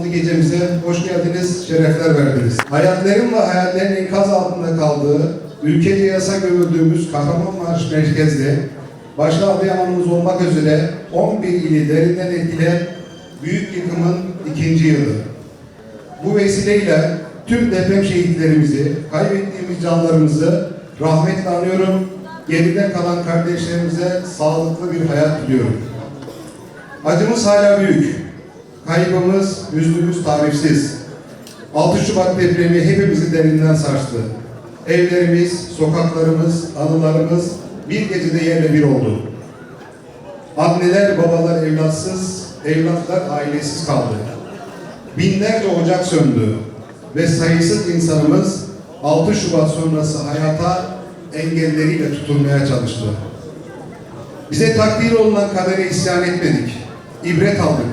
anlamlı gecemize hoş geldiniz, şerefler verdiniz. Hayatların ve hayallerin enkaz altında kaldığı, ülkece yasa gömüldüğümüz Kahramanmaraş merkezli, başta Adıyaman'ımız olmak üzere 11 ili derinden etkileyen büyük yıkımın ikinci yılı. Bu vesileyle tüm deprem şehitlerimizi, kaybettiğimiz canlarımızı rahmetle anıyorum. Geride kalan kardeşlerimize sağlıklı bir hayat diliyorum. Acımız hala büyük. Kaybımız, hüznümüz tarifsiz. 6 Şubat depremi hepimizi derinden sarstı. Evlerimiz, sokaklarımız, anılarımız bir gecede yerle bir oldu. Anneler, babalar evlatsız, evlatlar ailesiz kaldı. Binlerce ocak söndü ve sayısız insanımız 6 Şubat sonrası hayata engelleriyle tutunmaya çalıştı. Bize takdir olunan kadere isyan etmedik. İbret aldık.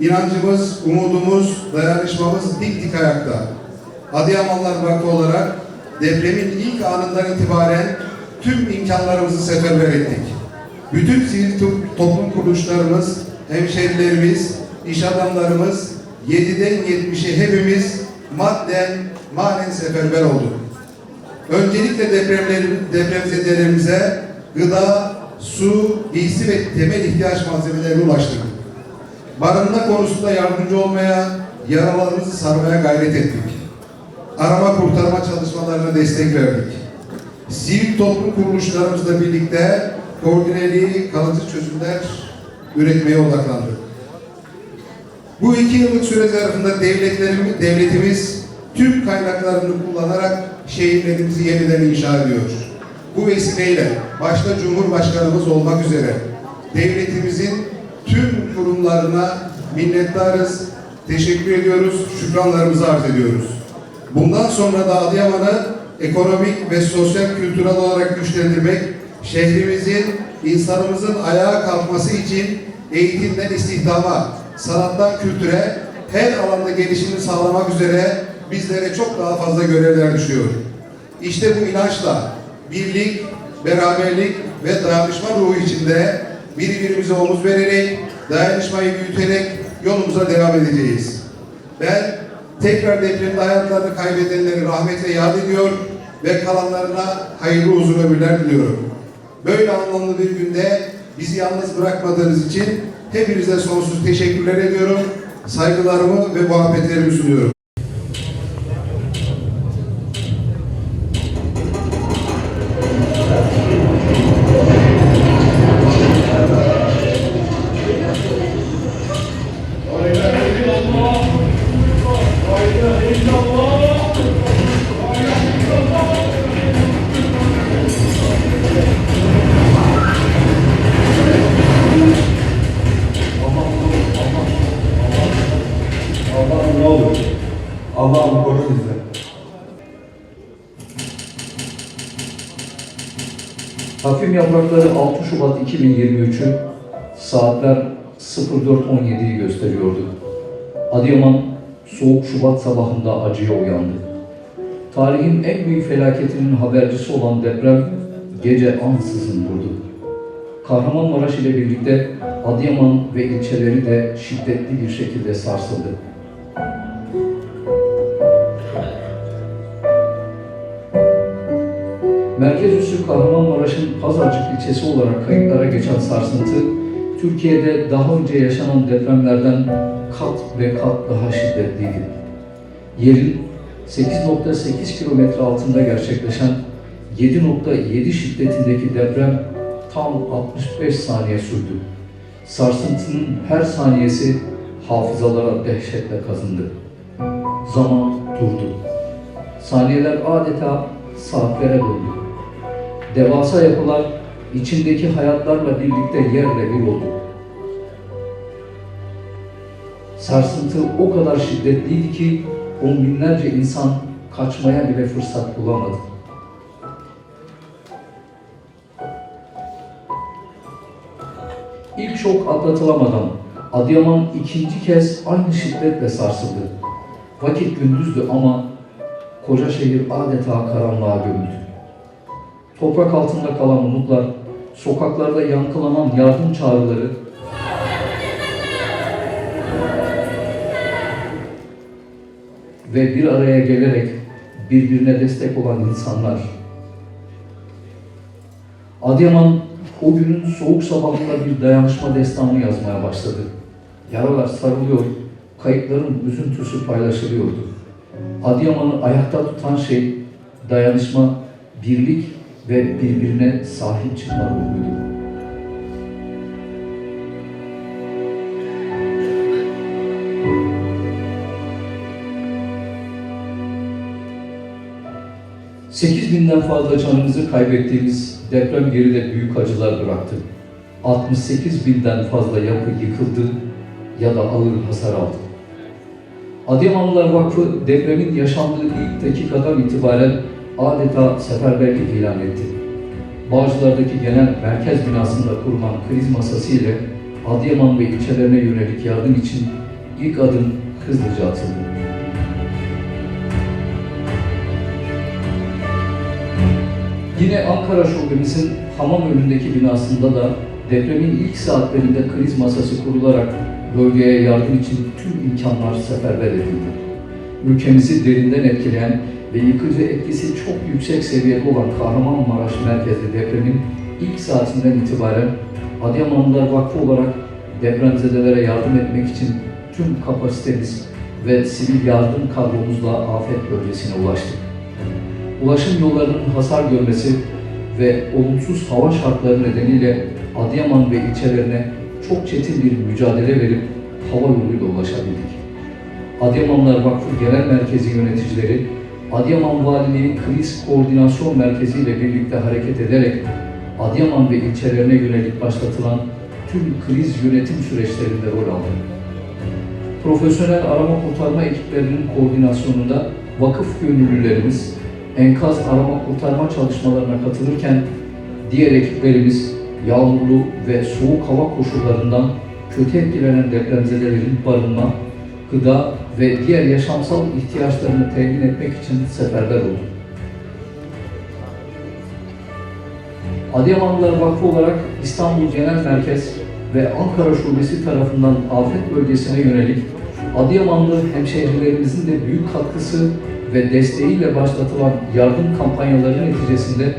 İnancımız, umudumuz, dayanışmamız dik dik ayakta. Adıyamanlar Vakfı olarak depremin ilk anından itibaren tüm imkanlarımızı seferber ettik. Bütün sivil to- toplum kuruluşlarımız, hemşerilerimiz, iş adamlarımız 7'den 70'e hepimiz madden, manen seferber olduk. Öncelikle depremzedelerimize gıda, su, giysi ve temel ihtiyaç malzemelerine ulaştık. Barınma konusunda yardımcı olmaya, yaralarımızı sarmaya gayret ettik. Arama kurtarma çalışmalarına destek verdik. Sivil toplum kuruluşlarımızla birlikte koordineli kalıcı çözümler üretmeye odaklandık. Bu iki yıllık süre zarfında devletlerimiz, devletimiz tüm kaynaklarını kullanarak şehirlerimizi yeniden inşa ediyor. Bu vesileyle başta Cumhurbaşkanımız olmak üzere devletimizin tüm kurumlarına minnettarız, teşekkür ediyoruz, şükranlarımızı arz ediyoruz. Bundan sonra da Adıyaman'ı ekonomik ve sosyal kültürel olarak güçlendirmek, şehrimizin, insanımızın ayağa kalkması için eğitimden istihdama, sanattan kültüre, her alanda gelişimi sağlamak üzere bizlere çok daha fazla görevler düşüyor. İşte bu inançla birlik, beraberlik ve dayanışma ruhu içinde birbirimize omuz vererek, dayanışmayı büyüterek yolumuza devam edeceğiz. Ben tekrar depremde hayatlarını kaybedenleri rahmetle yad ediyor ve kalanlarına hayırlı uzun ömürler diliyorum. Böyle anlamlı bir günde bizi yalnız bırakmadığınız için hepinize sonsuz teşekkürler ediyorum. Saygılarımı ve muhabbetlerimi sunuyorum. Allah'ım ne olur. Allah'ım koru bizi. Takvim yaprakları 6 Şubat 2023'ü saatler 04.17'yi gösteriyordu. Adıyaman soğuk Şubat sabahında acıya uyandı. Tarihin en büyük felaketinin habercisi olan deprem gece ansızın vurdu. Kahramanmaraş ile birlikte Adıyaman ve ilçeleri de şiddetli bir şekilde sarsıldı. Merkez üssü Kahramanmaraş'ın Pazarcık ilçesi olarak kayıtlara geçen sarsıntı, Türkiye'de daha önce yaşanan depremlerden kat ve kat daha şiddetliydi. Yerin 8.8 kilometre altında gerçekleşen 7.7 şiddetindeki deprem tam 65 saniye sürdü. Sarsıntının her saniyesi hafızalara dehşetle kazındı. Zaman durdu. Saniyeler adeta saatlere döndü. Devasa yapılar içindeki hayatlarla birlikte yerle bir oldu. Sarsıntı o kadar şiddetliydi ki on binlerce insan kaçmaya bile fırsat bulamadı. İlk şok atlatılamadan Adıyaman ikinci kez aynı şiddetle sarsıldı. Vakit gündüzdü ama koca şehir adeta karanlığa gömüldü. Toprak altında kalan umutlar, sokaklarda yankılanan yardım çağrıları, ve bir araya gelerek birbirine destek olan insanlar. Adıyaman o günün soğuk sabahında bir dayanışma destanı yazmaya başladı. Yaralar sarılıyor, kayıpların üzüntüsü paylaşılıyordu. Adıyaman'ı ayakta tutan şey dayanışma, birlik ve birbirine sahip çıkma ruhuydu. Sekiz binden fazla canımızı kaybettiğimiz deprem geride büyük acılar bıraktı. 68 binden fazla yapı yıkıldı ya da ağır hasar aldı. Adıyamanlılar Vakfı depremin yaşandığı ilk dakikadan itibaren adeta seferberlik ilan etti. Bağcılar'daki genel merkez binasında kurulan kriz masası ile Adıyaman ve ilçelerine yönelik yardım için ilk adım hızlıca atıldı. Yine Ankara Şubemizin hamam önündeki binasında da depremin ilk saatlerinde kriz masası kurularak bölgeye yardım için tüm imkanlar seferber edildi. Ülkemizi derinden etkileyen ve yıkıcı etkisi çok yüksek seviyede olan Kahramanmaraş merkezli depremin ilk saatinden itibaren Adıyamanlılar Vakfı olarak depremzedelere yardım etmek için tüm kapasitemiz ve sivil yardım kadromuzla afet bölgesine ulaştık ulaşım yollarının hasar görmesi ve olumsuz hava şartları nedeniyle Adıyaman ve ilçelerine çok çetin bir mücadele verip hava yoluyla ulaşabildik. Adıyamanlar Vakfı Genel Merkezi yöneticileri, Adıyaman Valiliği Kriz Koordinasyon Merkezi ile birlikte hareket ederek Adıyaman ve ilçelerine yönelik başlatılan tüm kriz yönetim süreçlerinde rol aldı. Profesyonel arama kurtarma ekiplerinin koordinasyonunda vakıf gönüllülerimiz, enkaz arama kurtarma çalışmalarına katılırken diğer ekiplerimiz yağmurlu ve soğuk hava koşullarından kötü etkilenen depremzedelerin barınma, gıda ve diğer yaşamsal ihtiyaçlarını temin etmek için seferber oldu. Adıyamanlılar Vakfı olarak İstanbul Genel Merkez ve Ankara Şubesi tarafından afet bölgesine yönelik Adıyamanlı hemşehrilerimizin de büyük katkısı ve desteğiyle başlatılan yardım kampanyaları neticesinde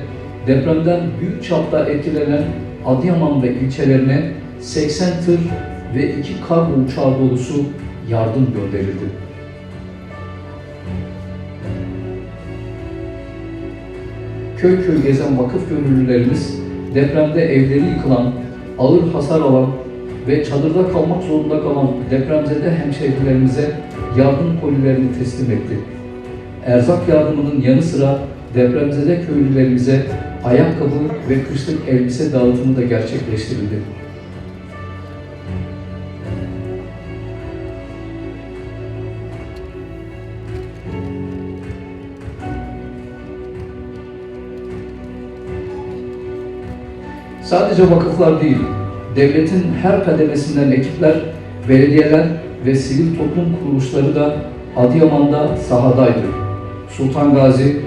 depremden büyük çapta etkilenen Adıyaman ve ilçelerine 80 tır ve 2 kargo uçağı dolusu yardım gönderildi. Köy köy gezen vakıf gönüllülerimiz depremde evleri yıkılan, ağır hasar alan ve çadırda kalmak zorunda kalan depremzede hemşehrilerimize yardım kolilerini teslim etti erzak yardımının yanı sıra depremzede köylülerimize ayakkabı ve kışlık elbise dağıtımı da gerçekleştirildi. Sadece vakıflar değil, devletin her kademesinden ekipler, belediyeler ve sivil toplum kuruluşları da Adıyaman'da sahadaydı. Sultan Gazi,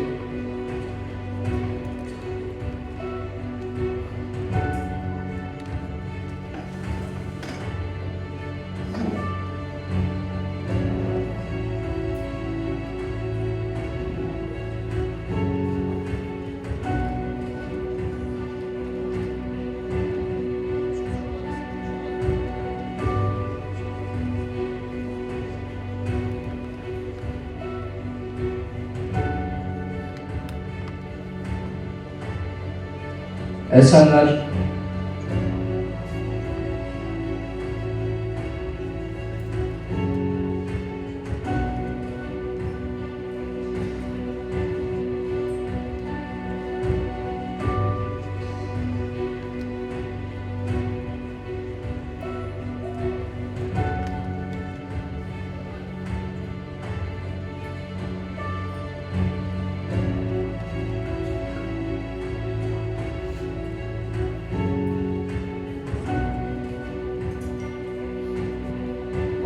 Esenler,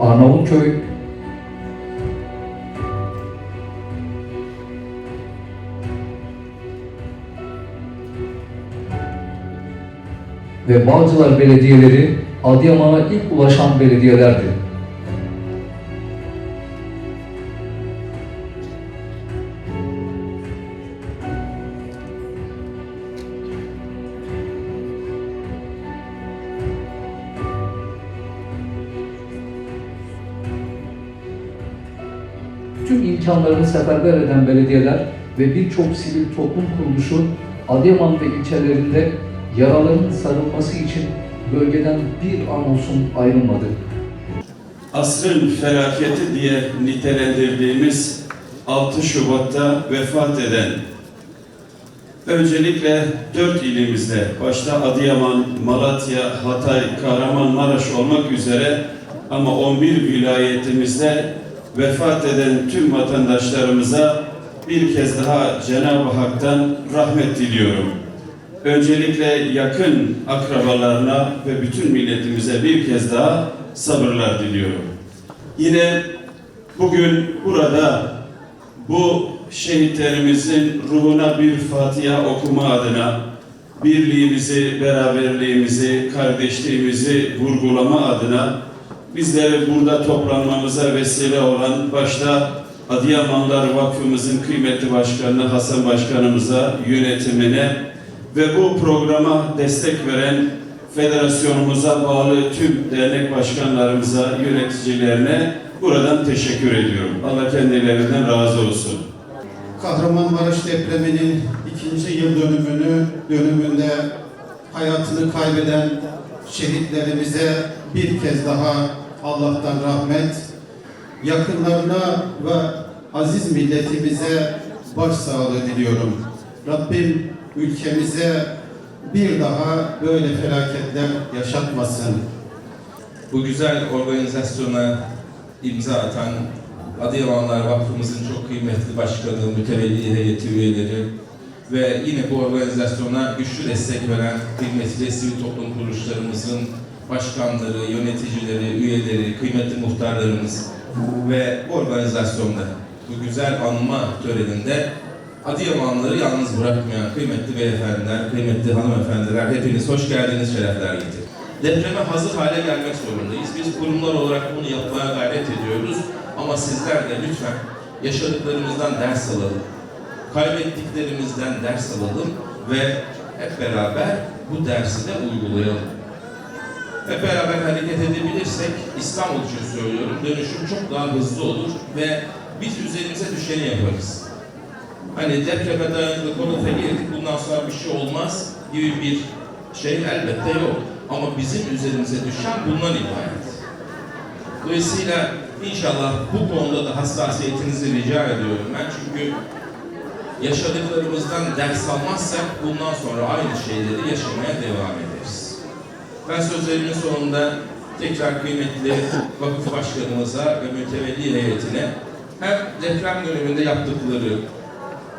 Arnavutköy, ve Bağcılar belediyeleri Adıyaman'a ilk ulaşan belediyelerdi. Belediyeler ve birçok sivil toplum kuruluşu Adıyaman ve ilçelerinde yaraların sarılması için bölgeden bir an olsun ayrılmadı. asrın felaketi diye nitelendirdiğimiz 6 Şubat'ta vefat eden öncelikle dört ilimizde başta Adıyaman, Malatya, Hatay, Kahramanmaraş olmak üzere ama 11 vilayetimizde vefat eden tüm vatandaşlarımıza bir kez daha Cenab-ı Hak'tan rahmet diliyorum. Öncelikle yakın akrabalarına ve bütün milletimize bir kez daha sabırlar diliyorum. Yine bugün burada bu şehitlerimizin ruhuna bir Fatiha okuma adına birliğimizi, beraberliğimizi, kardeşliğimizi vurgulama adına bizleri burada toplanmamıza vesile olan başta Adıyamanlar Vakfımızın kıymetli başkanı Hasan Başkanımıza, yönetimine ve bu programa destek veren federasyonumuza bağlı tüm dernek başkanlarımıza, yöneticilerine buradan teşekkür ediyorum. Allah kendilerinden razı olsun. Kahramanmaraş depreminin ikinci yıl dönümünü dönümünde hayatını kaybeden şehitlerimize bir kez daha Allah'tan rahmet, yakınlarına ve aziz milletimize başsağlığı diliyorum. Rabbim ülkemize bir daha böyle felaketler yaşatmasın. Bu güzel organizasyona imza atan Adıyamanlar Vakfımızın çok kıymetli başkanı, mütevelli heyeti üyeleri ve yine bu organizasyona güçlü destek veren kıymetli sivil toplum kuruluşlarımızın başkanları, yöneticileri, üyeleri, kıymetli muhtarlarımız ve bu organizasyonda, bu güzel anma töreninde Adıyamanları yalnız bırakmayan kıymetli beyefendiler, kıymetli hanımefendiler, hepiniz hoş geldiniz, şerefler getirdiniz. Depreme hazır hale gelmek zorundayız. Biz kurumlar olarak bunu yapmaya gayret ediyoruz. Ama sizler de lütfen yaşadıklarımızdan ders alalım. Kaybettiklerimizden ders alalım ve hep beraber bu dersi de uygulayalım. Hep beraber hareket edebilirsek İstanbul için söylüyorum dönüşüm çok daha hızlı olur ve biz üzerimize düşeni yaparız. Hani depreme dayanıklı konuta girdik bundan sonra bir şey olmaz gibi bir şey elbette yok. Ama bizim üzerimize düşen bundan ibaret. Dolayısıyla inşallah bu konuda da hassasiyetinizi rica ediyorum ben çünkü yaşadıklarımızdan ders almazsak bundan sonra aynı şeyleri yaşamaya devam ederiz. Ben sözlerimin sonunda tekrar kıymetli vakıf başkanımıza ve mütevelli heyetine hem deprem döneminde yaptıkları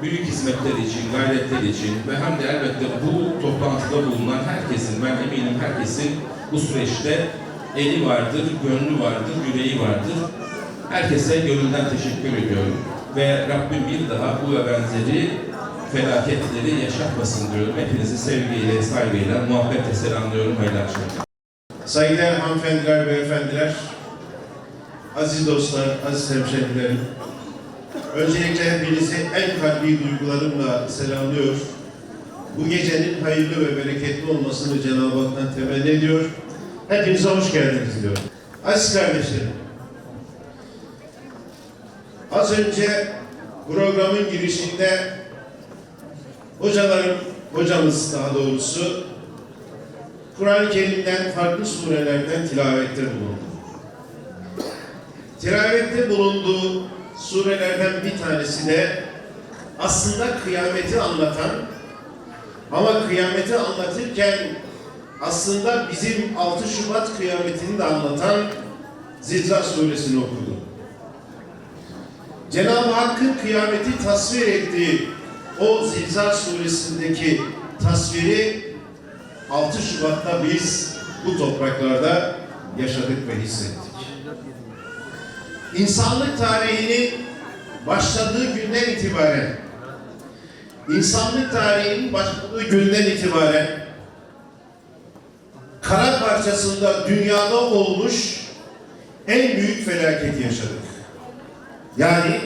büyük hizmetler için, gayretler için ve hem de elbette bu toplantıda bulunan herkesin, ben eminim herkesin bu süreçte eli vardır, gönlü vardır, yüreği vardır. Herkese gönülden teşekkür ediyorum. Ve Rabbim bir daha bu ve benzeri felaketleri yaşatmasın diyorum. Hepinizi sevgiyle, saygıyla, muhabbetle selamlıyorum. Hayırlı akşamlar. Saygıdeğer hanımefendiler, beyefendiler, aziz dostlar, aziz hemşehrilerim. Öncelikle hepinizi en kalbi duygularımla selamlıyor. Bu gecenin hayırlı ve bereketli olmasını Cenab-ı Hak'tan temenni ediyor. Hepinize hoş geldiniz diyorum. Aziz kardeşlerim, az önce programın girişinde hocalarım, hocamız daha doğrusu Kur'an-ı Kerim'den farklı surelerden tilavette bulundu. Tilavette bulunduğu surelerden bir tanesi de aslında kıyameti anlatan ama kıyameti anlatırken aslında bizim 6 Şubat kıyametini de anlatan Zilzal suresini okudu. Cenab-ı Hakk'ın kıyameti tasvir ettiği o Zilzal suresindeki tasviri 6 Şubat'ta biz bu topraklarda yaşadık ve hissettik. İnsanlık tarihinin başladığı günden itibaren, insanlık tarihinin başladığı günden itibaren kara parçasında dünyada olmuş en büyük felaketi yaşadık. Yani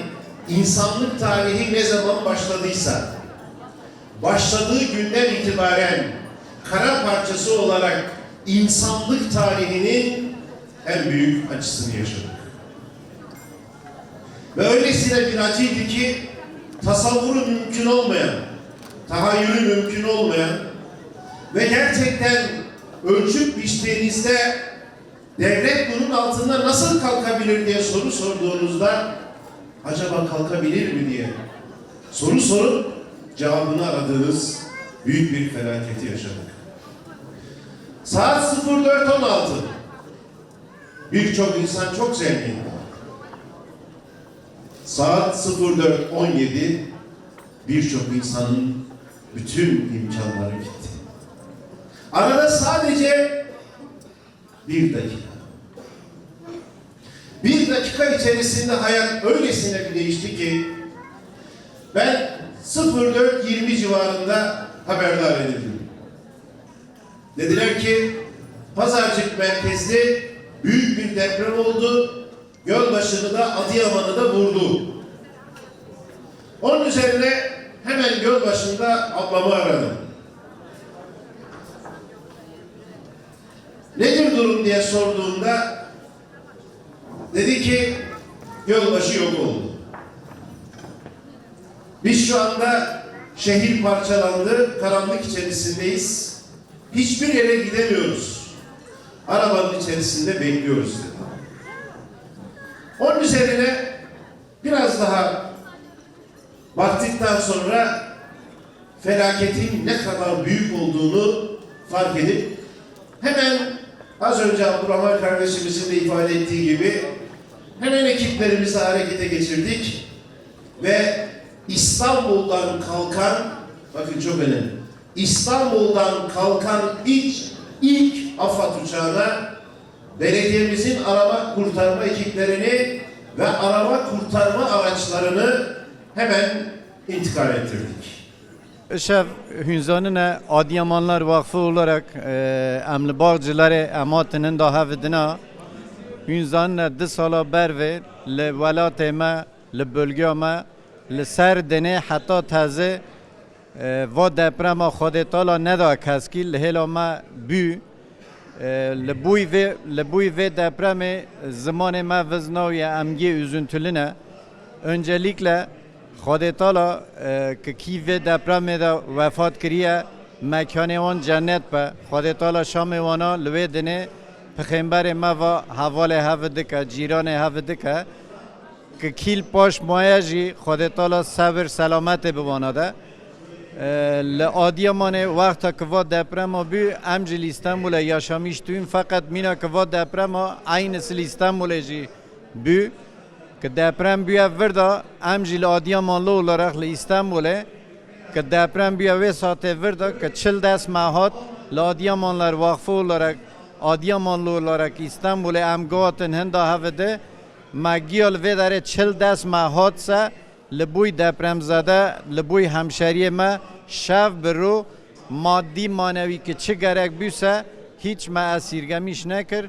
insanlık tarihi ne zaman başladıysa başladığı günden itibaren kara parçası olarak insanlık tarihinin en büyük acısını yaşadık. Ve öylesine bir acıydı ki tasavvuru mümkün olmayan, tahayyülü mümkün olmayan ve gerçekten ölçüp biçtiğinizde devlet bunun altında nasıl kalkabilir diye soru sorduğunuzda acaba kalkabilir mi diye soru sorup cevabını aradığınız büyük bir felaketi yaşadık. Saat 04.16 Birçok insan çok zengin. Saat 04.17 birçok insanın bütün imkanları gitti. Arada sadece bir dakika. Dakika içerisinde hayat öylesine bir değişti ki ben 04.20 civarında haberdar edildim. Dediler ki Pazarcık merkezli büyük bir deprem oldu. Gölbaşı'nı da Adıyaman'ı da vurdu. Onun üzerine hemen Gölbaşı'nda ablamı aradım. Nedir durum diye sorduğumda dedi ki Gölbaşı yok oldu. Biz şu anda şehir parçalandı, karanlık içerisindeyiz. Hiçbir yere gidemiyoruz. Arabanın içerisinde bekliyoruz dedi. Onun üzerine biraz daha baktıktan sonra felaketin ne kadar büyük olduğunu fark edip hemen az önce Abdurrahman kardeşimizin de ifade ettiği gibi hemen ekiplerimizi harekete geçirdik ve İstanbul'dan kalkan bakın çok önemli İstanbul'dan kalkan ilk ilk AFAD uçağına belediyemizin arama kurtarma ekiplerini ve arama kurtarma araçlarını hemen intikal ettirdik. Şev Hünzanine Adiyamanlar Vakfı olarak e, emli bağcıları ematının da hevdina Hünzanine di sala berve li velatê me li bölge me li ser denê heta teze e, va deprema Xwedê tala neda keskî li hêla me bû li bûyî vê li bûyî vê depremê zimanê me viznawiye emgê üzüntülüne öncelikle Xwedêtala ki kîvê depremê de vefat kiriye mekanê wan cennet be. Xwedêtala şamê wana li wê dinê پخیمبر ما و حوال هفت دکه جیران هفت دکه که کیل پاش مایه جی خود تالا صبر سلامت بباناده لعادی مانه وقتا که واد دپرما بی امجل یا شامیش تویم فقط مینا که واد دپرما عین سل استنبول جی بی که دپرم بیا وردا امجی عادی مان لو لرخ لاستنبوله که دپرم بیا وی ساته وردا که چل دست ماهات لعادی مان لر وقفو لرک olarak İstanbul'e em gotin henda havede magiyal ve dare çıl dest mahat se li buy depremzade li buy hemşeriye me şev biru maddi manevi ki çi gerek büse hiç me esirgemiş nekir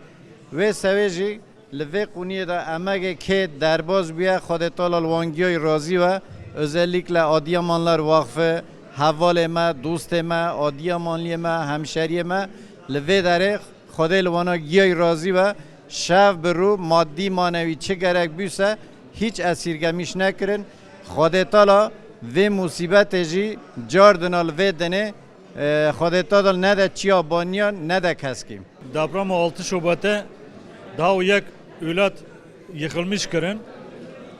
ve seveci li vê qûniyê de emeke kê derbas bûye Xwedê tala li wangiyoy razî ve özellikle Adıyamanlar Vakfı hevalê me, dostê me, Adıyamanliyê ve şev bi rû maddî manevî çi gerek bûse hiç esîrgemiş nekirin Xwedê tala vê musîbetê jî cardina li vê denê Xwedê tala ne de çiya baniyan ne de keskî. deprem 6 Şubat'ta daha yek ülat yıkılmış kırın.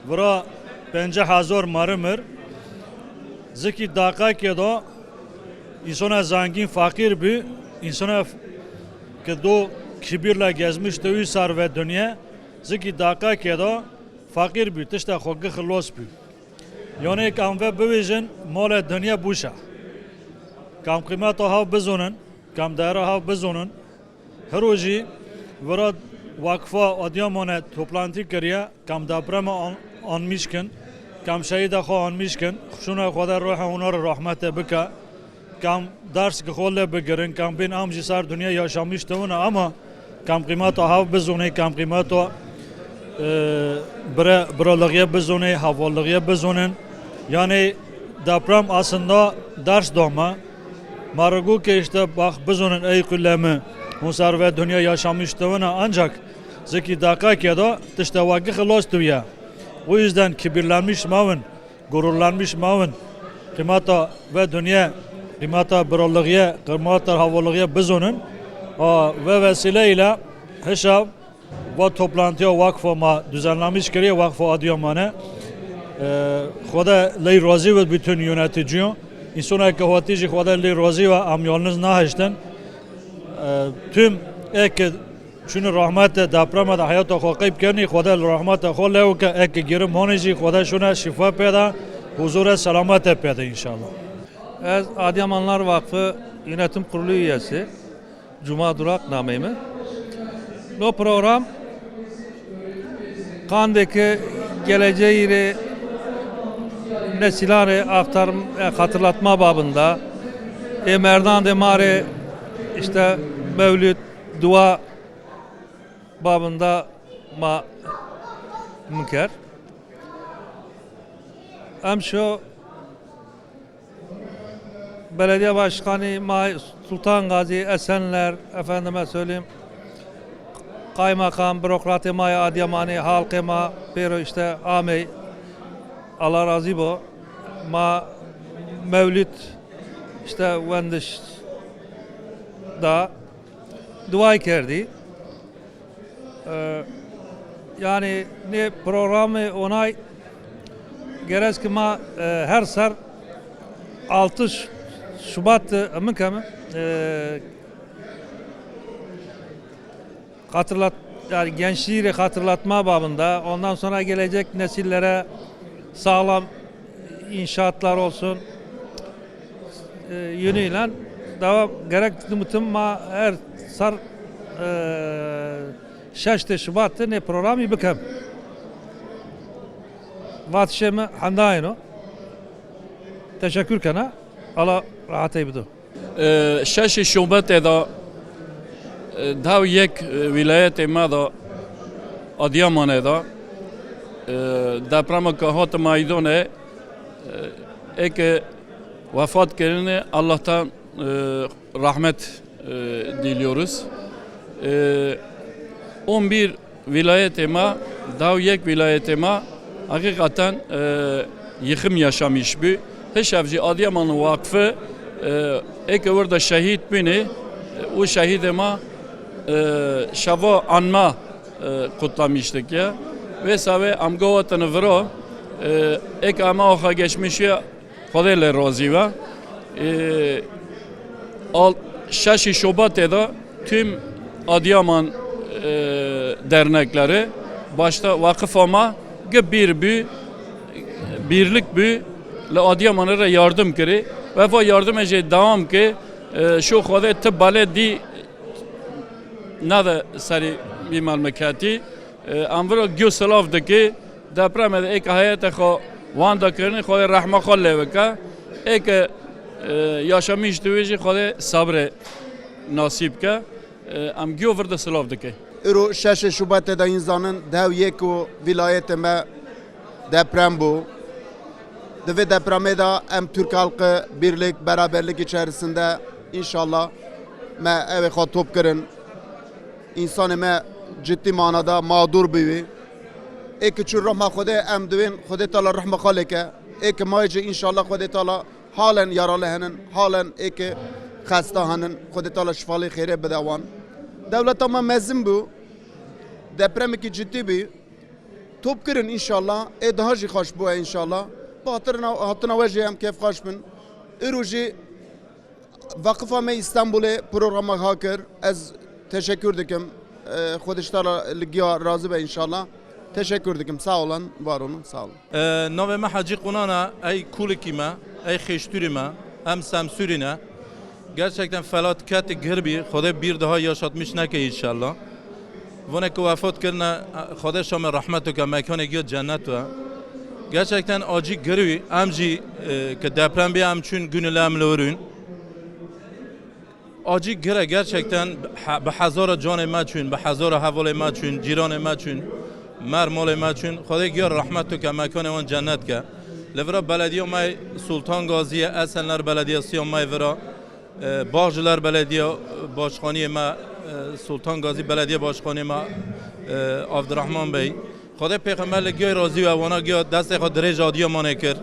Vura bence hazor marımır. Zeki dakika ke do insana zengin fakir bir insana ke do kibirle gezmiş de sar ve dünya zeki dakika ke do fakir bir tişte xogi xlos bir. Yani kam ve bivijin mala dünya buşa. Kam kıymet o hav bizonun, kam değer hav bizonun. Her oji vara vakfa Adıyaman'a toplantı kırıya kam deprema anmışken kam şehide xo anmışken şuna kadar ruha onlara rahmete bika kam dars geholle begirin, kam bin am jisar dünya yaşamıştı ona ama kam kıymato hav bezone, kam kıymato e, bre bralığıya bezone, havalığıya bezonen. Yani deprem aslında ders doma. Maragu ki işte bak bezonen ey kullemi. Hunsar ve dünya yaşamıştı ona ancak zeki dakika ki da tiştevaki hılas duya. O yüzden kibirlenmiş mavın, gururlanmış mavın. Kıymata ve dünya qimata birolligiga qimata havolligiga biz onun uni va vasilayla hishav va toplantiya vakfoma düzenlenmiş kere vakfı adiyamane e, Xoda ley razi ve bütün yöneticiyon insona ki hatici xoda ley razi ve amyalınız nahişten e, tüm ek şunu rahmete depreme de hayata hakip kerni xoda rahmete xolle ki ek girim hanici xoda şuna şifa peda huzura selamete peda inşallah. Ez Adıyamanlar Vakfı Yönetim Kurulu üyesi Cuma Durak namemi. Bu program Kandaki geleceği nesillere aktar e, hatırlatma babında e, merdan demare işte mevlüt dua babında ma münker. Hem şu belediye başkanı Sultan Gazi Esenler efendime söyleyeyim kaymakam bürokratı maya Adıyaman'ı halkı ma pero işte amey Allah razı bu ma mevlüt işte vendiş da dua kerdi. Ee, yani ne programı onay gerek ki ma e, her ser 6 Ş- Şubat mı e, hatırlat yani gençliği hatırlatma babında ondan sonra gelecek nesillere sağlam inşaatlar olsun e, yönüyle devam gerek bütün ma her sar e, 6 Şubat'ta ne programı bikem. Vatşemi handayno. Teşekkür kana alla rahat bidû. Ee, Şeşê şobetê e, da dev yek e, vîlayetê me da Adıyamanê ee, da deprema ka hat Maydonê e, ek vefat kirinê Allah'tan rahmet diliyoruz. Ee, 11 vilayetema, Davyek vilayetema hakikaten yıkım yaşamış bir Heşevci Adıyaman Vakfı e, ek orada şehit bini, o şehidime e, şava anma e, kutlamıştık ya. Ve sabe amgovatını vro, e, ek ama oha geçmişi Xwedê razı ve al şeşi Şubat'ta da tüm Adıyaman dernekleri başta vakıf ama bir bir birlik bir le Adıyaman'a re yardım kiri. Vefa yardım ece devam ki e, şu xwedê ti balê dî nade serî wî malmeketî em vira gio selav dike depremê de êka heye te xwe wan dakirinê xwedê rehma xwe lê bike êke yaşamî ji tu wê jî xwedê sabrê nasîb ke em gio vir de selav dike. Îro şeşê şubatê de înzanın dev yek û deprem bû ve depreme de em Türk halkı birlik, beraberlik içerisinde inşallah me eve top kırın. İnsanı me ciddi manada mağdur büyü. Ek çür rahma Xude em divin Xude Teala rahma khalike. Ek mayce inşallah Xude Teala halen yaralı henin, halen ek hasta henin. Xude Teala şifalı khire bedavan. Devlet ama mezim bu. Depremi ki ciddi bir. Top kırın inşallah. E daha hoş bu inşallah. Bu hatırına hatırına vecihim kef hoş bin. Iruji Vakıfa me İstanbul'e programa hakir. Ez teşekkür dikim. Xudiştara ligiya razı be inşallah. Teşekkür dikim. Sağ olun, var olun. Sağ olun. ناو ما حاجی قنانا ای کولکی ما ای خشتوری ما هم سمسورینه gerçekten felaket girbi خدا bir daha yaşatmış ne ki inşallah Vone ki vefat kirne خدا شام رحمت که مکان گیو cennet ve gerçekten acı girbi amci ki deprem bir am çün günüle amlorun acı gire gerçekten be hazara can ma çün, be hazara haval ma çün, ciran ma çün, mer mal ma çün. Xuda gör rahmet tu ke mekan wan cennet ke. Levra belediye may Sultan Gazi'ye Esenler Belediyesi may vera e, Bağcılar Belediye Başkanı ma e, Sultan Gazi Belediye Başkanı ma e, Abdurrahman Bey. Xuda peygamberle göy razı ve wana göy deste xod derece Adıyaman'a kir.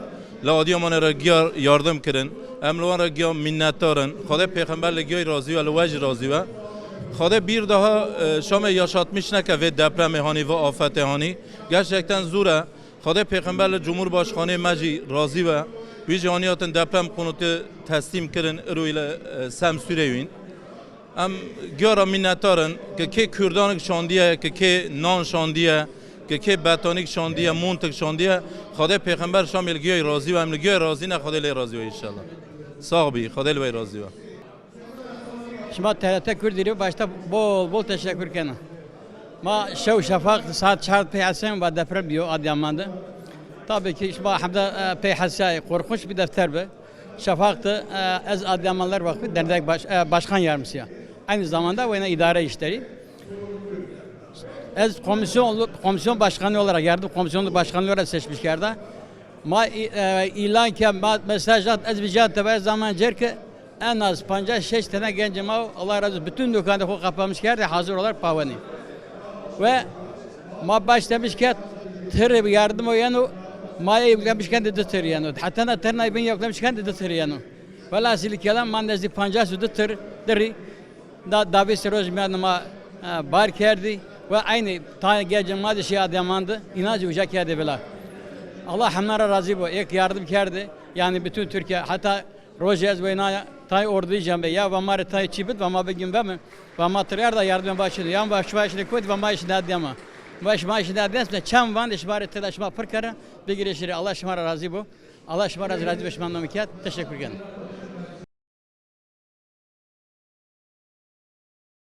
La Adıyaman'a ra göy yardım kirin. Emlovan ra göy minnettarın. Xuda peygamberle göy razı ve vecih razı ve. Xuda bir daha e, Şam'ı yaşatmış neke ve depremi hani ve afeti hani. Gerçekten zura. Xuda peygamberle Cumhurbaşkanı Meci razı ve bir caniyatın deprem konutu teslim kirin ırıyla e, sem süreyün. Em göra minnettarın ki ki Kürdanik şandiye ki ki ki betonik şandiye montik şandiye Xuda peygamber şamil göy razı ve em göy razı ne Xuda le razı ve inşallah. Sağ bi Xuda le razı ve. Şimdi TRT Kürdiri başta bol bol teşekkür ederim. Ma şev şafak saat çart peyhasen ve deprem diyor Adıyaman'da. Tabii ki işte hamda peyhasay korkunç bir defter be. Şafaktı Ez Adıyamanlar Vakfı Dernek baş, Başkan Yardımcısı. Aynı zamanda ve idare işleri. Ez komisyon komisyon başkanı olarak yardım komisyonu başkanı olarak seçmiş yerde. Ma e, ilan ki ma mesajat ez bicat tebe zaman cer ki en az 56 tane gencim Allah razı olsun. Bütün dükkanı kapamış yerde hazır olarak pavani. Ve ma baş demiş ki tır yardım o yanı maya yüklemişken dedi tır yanı. Hatta da tırnayı ben yüklemişken dedi tır yanı. Velhasıl kelam man nezi 50 sütü tır dırı da davi seroz ma bar kerdi ve aynı tane gencim madde şey adamandı. İnacı ucak yerde bela. Allah hamlara razı bu. Ek yardım kerdi. Yani bütün Türkiye hatta Rojez ve Naya tay ordu diyeceğim ya ve mare tay çibit ve ma begin be mi? Ve ma tırlar da yardım başladı. Yan baş başladı kuvvet ve ma işi daddi ama. Baş ma işi daddi ama çam van işbare telaşma pırkara bir girişleri Allah şımara razı bu. Allah şımara razı razı beşman namikiyat. Teşekkür ederim.